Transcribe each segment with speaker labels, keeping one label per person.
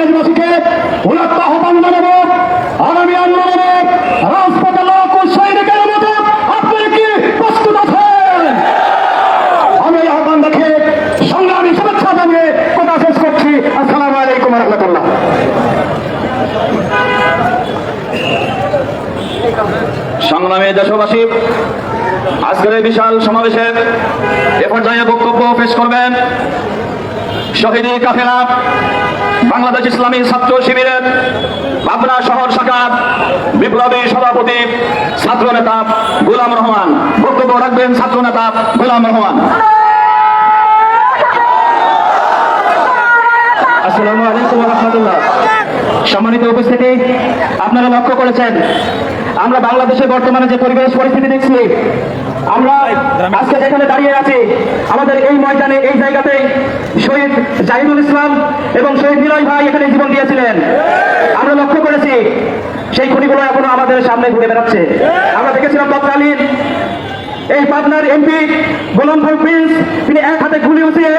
Speaker 1: দেশবাসীকে উন্নত আহ্বান জানাব। আগামী আন্দোলনে রাজপথে লোক সৈনিকের মতো আপনারা কি প্রস্তুত আছেন দেখে সংগ্রামী শুভেচ্ছা জানিয়ে কথা শেষ করছি। আসসালামু আলাইকুম রহমতুল্লাহ।
Speaker 2: সংগ্রামী দেশবাসী, আজকের বিশাল সমাবেশে এ পর্যায়ে বক্তব্য পেশ করবেন শহীদি কাফেলা, বাংলাদেশ ইসলামী ছাত্র শিবিরের পাবনা শহর শাখার বিপ্লবী সভাপতি ছাত্র নেতা গোলাম রহমান। বক্তব্য রাখবেন ছাত্র নেতা গোলাম রহমান।
Speaker 1: আসসালামু আলাইকুম রহমতুল্লাহ। সম্মানিত উপস্থিতি, আপনারা লক্ষ্য করেছেন, আমরা বাংলাদেশের বর্তমানে যে পরিবেশ, পরিস্থিতি দেখছি আমরা আজকে যেখানে দাঁড়িয়ে আছি, আমাদের এই ময়দানে, এই জায়গাতেই শহীদ জাহিদুল ইসলাম এবং শহীদ বিনয় ভাই এখানে জীবন দিয়েছিলেন। আমরা লক্ষ্য করেছি, সেই খুনিগুলো এখনও আমাদের সামনে ঘুরে বেড়াচ্ছে। আমরা দেখেছিলাম তৎকালীন এই পাবনার এমপি গোলাম প্রিন্স, তিনি এক হাতে গুলি উঠিয়ে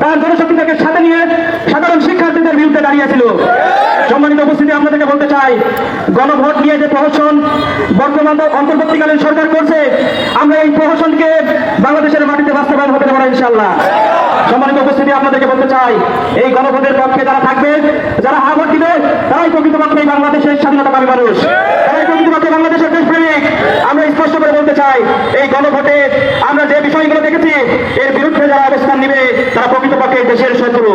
Speaker 1: তার জনশক্তিটাকে সাথে নিয়ে সাধারণ শিক্ষার্থীদের বিরুদ্ধে দাঁড়িয়েছিল। চাই গণভোট নিয়ে যে প্রহসন বর্তমান অন্তর্বর্তীকালীন সরকার করছে, আমরা এই প্রহসনকে বাংলাদেশের মাটিতে বাস্তবায়ন হতে পারে ইনশাল্লাহ সম্মানিত উপস্থিতি, আপনাদেরকে বলতে চাই, এই গণভোটের পক্ষে যারা থাকবে, যারা হা ভোট দিবে, তারাই প্রকৃতপক্ষে বাংলাদেশের স্বাধীনতাকামী মানুষ। তারাই প্রকৃতপক্ষে বাংলাদেশের দেশপ্রেমিক। আমরা স্পষ্ট করে বলতে চাই, এই গণভোটে আমরা যে বিষয়গুলো দেখেছি, এর বিরুদ্ধে যারা অবস্থান নিবে, তারা প্রকৃতপক্ষে দেশের শত্রু।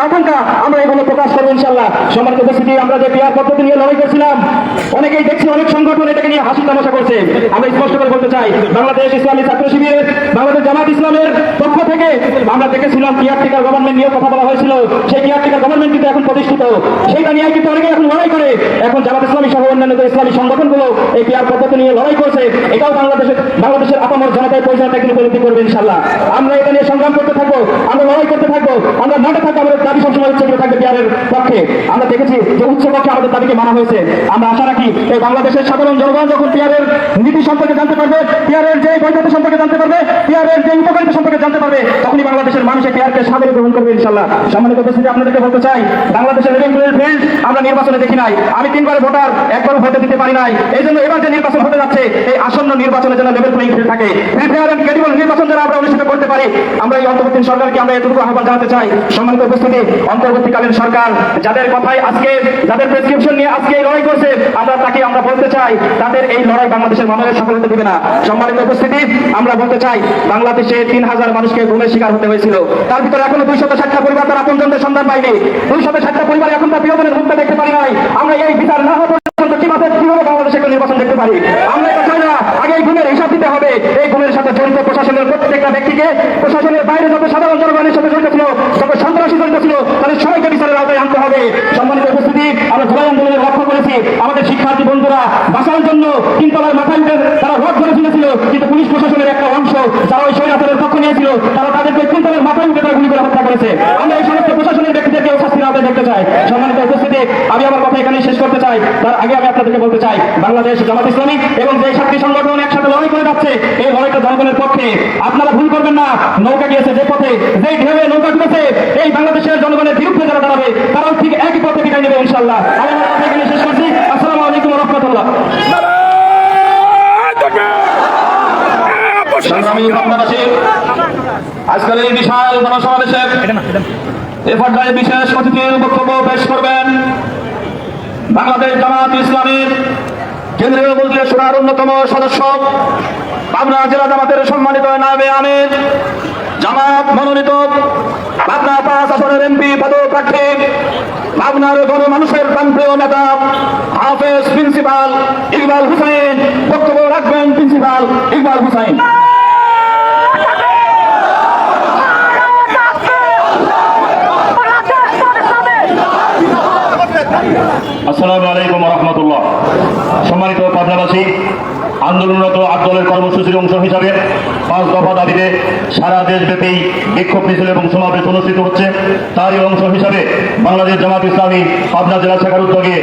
Speaker 1: 阿坤哥 ইনশাল্লাহ সম্মানিত উপস্থিতি আমরা যে পিয়ার পদ্ধতি নিয়ে লড়াই করছিলাম, অনেকেই দেখছি অনেক সংগঠন এটাকে নিয়ে হাসি তামাশা করছে। আমরা স্পষ্ট করে বলতে চাই, বাংলাদেশ ইসলামী ছাত্র শিবিরের বাংলাদেশ জামাত ইসলামের পক্ষ থেকে আমরা দেখেছিলাম কেয়ারটেকার গভর্নমেন্ট নিয়ে কথা বলা হয়েছিল। সেই কেয়ারটেকার গভর্নমেন্ট কিন্তু এখন প্রতিষ্ঠিত। সেইটা নিয়ে কিন্তু অনেকে এখন লড়াই করে। এখন জামাত ইসলামী সহ অন্যান্য ইসলামী সংগঠনগুলো এই পিয়ার পদ্ধতি নিয়ে লড়াই করছে, এটাও বাংলাদেশের বাংলাদেশের আপামর জনতায় পরিচালনা কিন্তু উপলব্ধি করবে ইনশাল্লাহ আমরা এটা নিয়ে সংগ্রাম করতে থাকব, আমরা লড়াই করতে থাকব, আমরা মাঠে থাকব আমাদের দাবি সবসময় উচ্চ থাকবে পিয়ারের পক্ষে আমরা দেখেছি যে উচ্চ পক্ষে আমাদের দাবিকে মানা হয়েছে। আমরা আশা রাখি এই বাংলাদেশের সাধারণ জনগণ যখন পিয়ারের নীতি সম্পর্কে জানতে পারবে পিয়ারের যে বৈধতা সম্পর্কে জানতে পারবে পিয়ারের যে উপকারিতা সম্পর্কে জানতে পারবে, তখনই বাংলাদেশের মানুষের পিয়ারকে সাদরে গ্রহণ করবে ইনশাল্লাহ সম্মানিত উপস্থিতি, আপনাদেরকে বলতে চাই, বাংলাদেশের রেভিনিউ ফিল্ড আমরা নির্বাচনে দেখি নাই। আমি তিনবার ভোটার একবার ভোটে দিতে পারি নাই। এই জন্য এবার যে নির্বাচন হতে যাচ্ছে, এই আসন্ন নির্বাচনে যেন লেভেল প্লেইং ফিল্ড থাকে। ফ্রি ফেয়ার এন্ড ক্রেডিবল নির্বাচন যেন আমরা অনুষ্ঠিত করতে পারি, আমরা এই অন্তর্বর্তী সরকারকে আমরা এতটুকু আহ্বান জানাতে চাই। সম্মানিত উপস্থিতি, অন্তর্বর্তীকালীন সরকার যাদের কথায় আজকে, যাদের প্রেসক্রিপশন নিয়ে আজকে লড়াই করছে, আমরা তাকে আমরা বলতে চাই, তাদের এই লড়াই বাংলাদেশের মানুষের সফল হতে দিবে না। সম্মানিত উপস্থিতি, আমরা বলতে চাই, বাংলাদেশে তিন হাজার মানুষকে ঘুমের শিকার হতে হয়েছিল। তার ভিতরে এখনও দুই শত ষাটটা পরিবার, তার আপনজনদের সন্ধান পায়নি। দুই শত ষাটটা পরিবার এখন তার প্রিয়জনের মুখটা দেখতে পারি নাই আমরা এই বিচার না হওয়া পর্যন্ত কীভাবে কীভাবে বাংলাদেশে একটা নির্বাচন দেখতে পারি আমরা এটা চাই না আগে এই গুণের হিসাব দিতে হবে এই গুণের সাথে জড়িত প্রশাসনের ব্যক্তিকে প্রশাসনের বাইরে যত সাধারণ জনগণের সাথে জড়িত ছিল, যত সন্ত্রাসী জড়িত ছিল, তাদের সবাইকে বিচারের আওতায় আনতে হবে। সম্মানিত উপস্থিতি, আমরা জুলাই আন্দোলনে লক্ষ্য করেছি। আমাদের শিক্ষার্থী বন্ধুরা, বাঁচার জন্য তিনতলার মাথায় তারা রথ ধরে ঝুলেছিল কিন্তু পুলিশ প্রশাসনের একটা অংশ, যারা ওই স্বৈরাচারের পক্ষ নিয়েছিল, তারা তাদেরকে তিনতলার মাথায় উঠে তারা গুলি করে হত্যা করেছে। আমরা এই সমস্ত প্রশাসনের ব্যক্তিদেরকে শাস্তির আওতায় দেখতে চাই। সম্মানিত উপস্থিতি, আমি আমার কথা এখানে শেষ করতে চাই। আপনাদেরকে বলতে চাই বাংলাদেশ জামাত ইসলামী এবং যে সাতটি সংগঠন একসাথে লড়াই করে যাচ্ছে। এই লড়াইটা জনগণের পক্ষে আপনারা ভুল করবেন না। নৌকা গিয়েছে যে পথে যেই ঢেউয়ে নৌকা ডুবেছে এই বাংলাদেশের জনগণের বিরুদ্ধে যারা দাঁড়াবে তারাও ঠিক একই পথে বিদায় নেবে ইনশাল্লাহ আমি এখানে শেষ করছি। আসসালামু আলাইকুম রহমতুল্লাহ।
Speaker 2: সংগ্রামী বাংলাদেশে আজকের এই বিশাল গণসমাবেশে এ বিশেষ অতিথির বক্তব্য পেশ করবেন বাংলাদেশ জামাত ইসলামের কেন্দ্রীয় মন্ত্রী সোনার অন্যতম সদস্য, পাবনা জেলা জামাতের সম্মানিত নামে আমির জামাত মনোনীত পাবনা পাঁচ আসনের এমপি, পদপ্রার্থী, পাবনার গণ মানুষের প্রাণপ্রিয় নেতা, হাফেজ প্রিন্সিপাল ইকবাল হুসাইন। বক্তব্য রাখবেন প্রিন্সিপাল ইকবাল হুসাইন।
Speaker 3: আসসালামু আলাইকুম রহমতুল্লাহ। সম্মানিত পাবনাবাসী আন্দোলনরত আট দলের কর্মসূচির অংশ হিসাবে পাঁচ দফা দাবিতে সারা দেশব্যাপী বিক্ষোভ মিছিল এবং সমাবেশ অনুষ্ঠিত হচ্ছে। তারই অংশ হিসাবে বাংলাদেশ জামাত ইসলামী পাবনা জেলা শাখার উদ্যোগে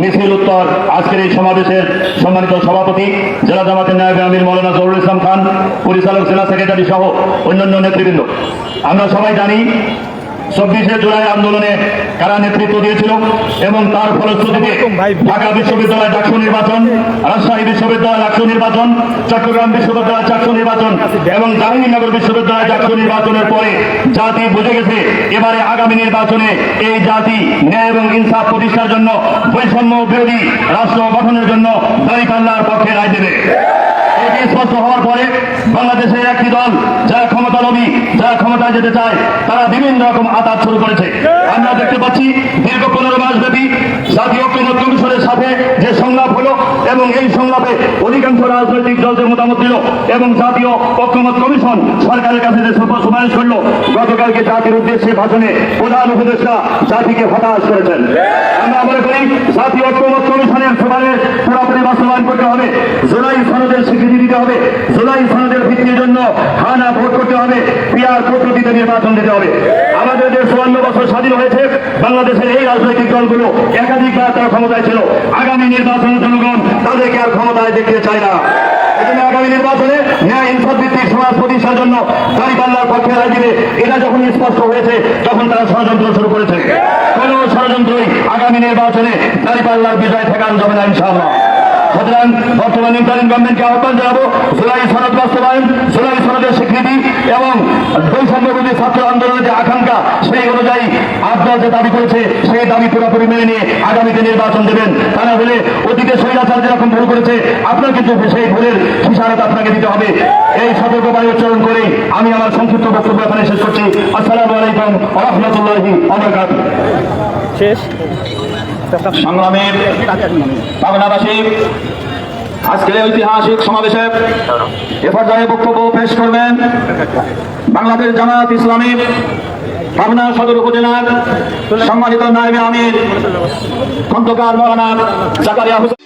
Speaker 3: মিছিল উত্তর আজকের এই সমাবেশের সম্মানিত সভাপতি, জেলা জামাতের নায়ব আমির মৌলানা জহুরুল ইসলাম খান, পরিচালক জেলা সেক্রেটারি সহ অন্যান্য নেতৃবৃন্দ। আমরা সবাই জানি চব্বিশে জুলাই আন্দোলনে কারা নেতৃত্ব দিয়েছিল এবং তার ফলশ্রুতিতে ঢাকা বিশ্ববিদ্যালয় ডাকসু নির্বাচন রাজশাহী বিশ্ববিদ্যালয় ডাকসু নির্বাচন চট্টগ্রাম বিশ্ববিদ্যালয় ডাকসু নির্বাচন এবং জাহাঙ্গীরনগর বিশ্ববিদ্যালয় ডাকসু নির্বাচনের পরে জাতি বুঝে গেছে এবারে আগামী নির্বাচনে এই জাতি ন্যায় এবং ইনসাফ প্রতিষ্ঠার জন্য বৈষম্য বিরোধী রাষ্ট্র গঠনের জন্য দাঁড়িপাল্লার পক্ষে রায় দেবে। এটি স্পষ্ট হওয়ার পরে বাংলাদেশের একটি দল যারা ক্ষমতা লবি যারা ক্ষমতায় যেতে চায়, তারা বিভিন্ন রকম আতাত শুরু করেছে। আমরা দেখতে পাচ্ছি দীর্ঘ পনেরো মাস ব্যাপী জাতীয় ঐক্যমত কমিশনের সাথে যে সংলাপ হলো এবং এই সংলাপে অধিকাংশ রাজনৈতিক দল যে মতামত দিল এবং জাতীয় ঐক্যমত কমিশন সরকারের কাছে যে সুপ- সুপারিশ করল, গতকালকে জাতির উদ্দেশ্যে ভাষণে প্রধান উপদেষ্টা জাতিকে হতাশ করেছেন। আমরা মনে করি জাতীয় ঐক্যমত কমিশনের সুপারিশ পুরোপুরি বাস্তবায়ন করতে হবে জুলাই সনদের স্বীকৃতি দিতে হবে জুলাই সনদের ভিত্তির জন্য হানা ভোট করতে হবে পিয়ার পদ্ধতিতে নির্বাচন দিতে হবে। আমাদের দেশ চুয়ান্ন বছর স্বাধীন হয়েছে, বাংলাদেশের এই রাজনৈতিক দলগুলো একাধিকবার তারা ক্ষমতায় ছিল। আগামী নির্বাচনের জনগণ তাদেরকে আর ক্ষমতায় দেখতে চায় না। আগামী নির্বাচনে ন্যায়, ইনসাফ সমাজ প্রতিষ্ঠার জন্য পক্ষে এটা যখন স্পষ্ট হয়েছে, তখন তারা ষড়যন্ত্র শুরু করেছে। কোন ষড়যন্ত্রই আগামী নির্বাচনে দাঁড়িপাল্লার বিজয় ঠেকানো যাবে না, ইনশাআল্লাহ। সুতরাং বর্তমান ইন্টারিম গভর্নমেন্টকে আহ্বান জানাব, জুলাই সনদ বাস্তবায়ন, জুলাই সনদের স্বীকৃতি এবং বৈষম্যবিধি ছাত্র আন্দোলনের যে আকাঙ্ক্ষা, সেই অনুযায়ী আপনার যে দাবি করেছে, সেই দাবি পুরোপুরি মেনে নিয়ে আগামীতে নির্বাচন দেবেন। তা না হলে অতীতে স্বৈরাচার যেরকম ভুল করেছে, আপনার কিন্তু সেই ভুলের হিসারত আপনাকে দিতে হবে। এই সতর্ক উচ্চারণ করে আমি আমার সংক্ষিপ্ত বক্তব্য এখানে শেষ করছি। আসসালামু আলাইকুম রহমতুল্লাহি
Speaker 4: শেষ?
Speaker 2: সংগ্রামের পাবনাবাসী আজকের ঐতিহাসিক সমাবেশে এ পর্যায়ে বক্তব্য পেশ করবেন বাংলাদেশ জামাত ইসলামী, পাবনা সদর উপজেলার সম্মানিত নায়বে আমির, খন্দকার মৌলানা জাকারিয়া হোসেন।